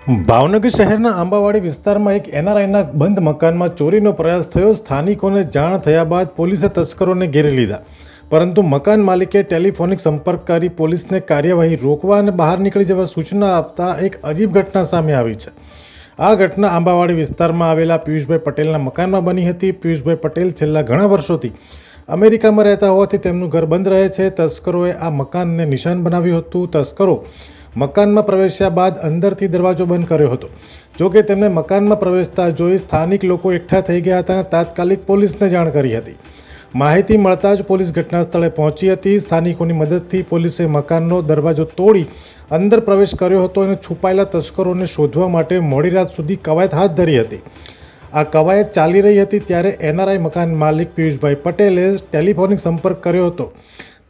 ભાવનગર શહેરના આંબાવાડી વિસ્તારમાં એક એનઆરઆઈના બંધ મકાનમાં ચોરીનો પ્રયાસ થયો. સ્થાનિકોને જાણ થયા બાદ પોલીસે તસ્કરોને ઘેરી લીધા. પરંતુ મકાન માલિકે ટેલિફોનિક સંપર્ક કરી પોલીસને કાર્યવાહી રોકવા અને બહાર નીકળી જવા સૂચના આપતા એક અજીબ ઘટના સામે આવી છે. આ ઘટના આંબાવાડી વિસ્તારમાં આવેલા પિયુષભાઈ પટેલના મકાનમાં બની હતી. પિયુષભાઈ પટેલ છેલ્લા ઘણા વર્ષોથી અમેરિકામાં રહેતા હોવાથી તેમનું ઘર બંધ રહે છે. તસ્કરોએ આ મકાનને નિશાન બનાવ્યું હતું. તસ્કરો મકાનમાં પ્રવેશ્યા બાદ અંદરથી દરવાજો બંધ કર્યો હતો. જો કે તેમને મકાનમાં પ્રવેશતા જોઈ સ્થાનિક લોકો એકઠા થઈ ગયા હતા. તાત્કાલિક પોલીસને જાણ કરી હતી. માહિતી મળતા જ પોલીસ ઘટના સ્થળે પહોંચી હતી. સ્થાનિકોની મદદથી પોલીસે મકાનનો દરવાજો તોડી અંદર પ્રવેશ કર્યો હતો અને છુપાયેલા તસ્કરોને શોધવા માટે મોડી રાત સુધી કવાયત હાથ ધરી હતી. આ કવાયત ચાલી રહી હતી ત્યારે એનઆરઆઈ મકાન માલિક પિયુષભાઈ પટેલે ટેલિફોનિક સંપર્ક કર્યો હતો.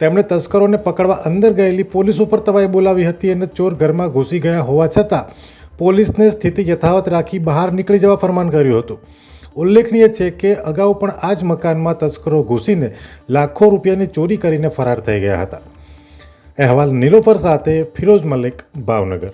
તેમણે તસ્કરોને પકડવા અંદર ગયેલી પોલીસ ઉપર તવાઈ બોલાવી હતી અને ચોર ઘરમાં ઘૂસી ગયા હોવા છતાં પોલીસને સ્થિતિ યથાવત રાખી બહાર નીકળી જવા ફરમાન કર્યું હતું. ઉલ્લેખનીય છે કે અગાઉ પણ આ જ મકાનમાં તસ્કરો ઘૂસીને લાખો રૂપિયાની ચોરી કરીને ફરાર થઈ ગયા હતા. અહેવાલ નીલોફર સાથે ફિરોઝ મલિક, ભાવનગર.